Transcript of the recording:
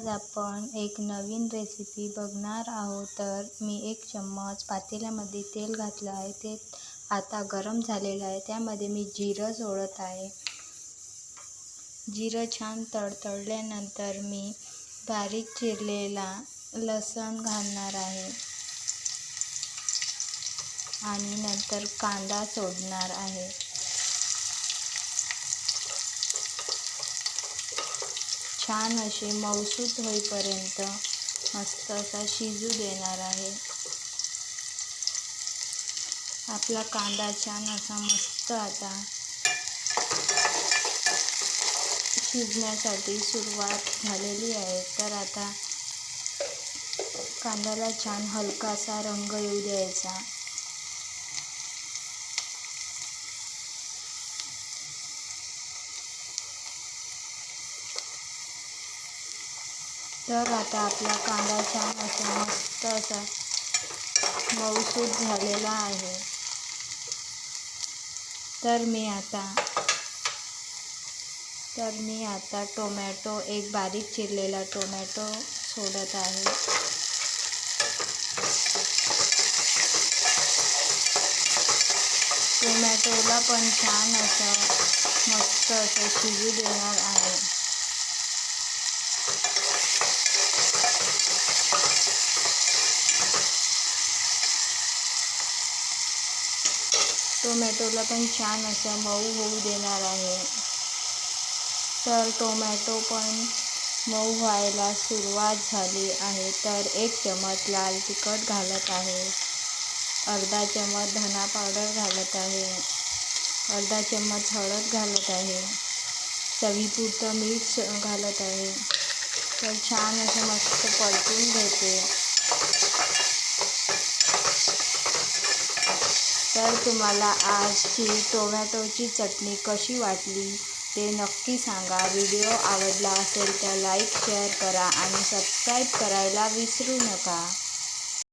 आज आपण एक नवीन रेसिपी बघणार आहोत. तर मी एक चम्मच पातेल्यामध्ये तेल घातलं आहे. ते आता गरम झालेलं आहे. त्यामध्ये मी जिरं सोडत आहे. जिरं छान तडतडल्यानंतर मी बारीक चिरलेला लसण घालणार आहे. आणि नंतर कांदा सोडणार आहे. छान असे मऊसूत होईपर्यंत मस्त असा शिजू देणार आहे. आपला कांदा छान असा मस्त आता शिजण्यासाठी सुरुवात झालेली आहे. तर आता कांद्याला छान हलकासा रंग येऊ द्यायचा. तर आता आपला कांदा छान असा मस्त असा मऊसूत झालेला आहे. तर मी आता तर मी आता टोमॅटो एक बारीक चिरलेला टोमॅटो सोडत आहे. टोमॅटोला पण छान असं मस्त असं शिजू देणार आहे टोमॅटोला पण छान असं मऊ होऊ देणार आहे. तर टोमॅटो पण मऊ व्हायला सुरुवात झाली आहे. तर एक चमच लाल तिखट घालत आहे. अर्धा चमच धना पावडर घालत आहे. अर्धा चमच हळद घालत आहे. चवीपुरतं मीठ घालत आहे. तर छान असं मस्त परतून घेते. तर तुम्हाला आजची टोमॅटोची चटणी कशी वाटली ते नक्की सांगा. व्हिडिओ आवडला असेल तर लाईक शेअर करा आणि सबस्क्राईब करायला विसरू नका.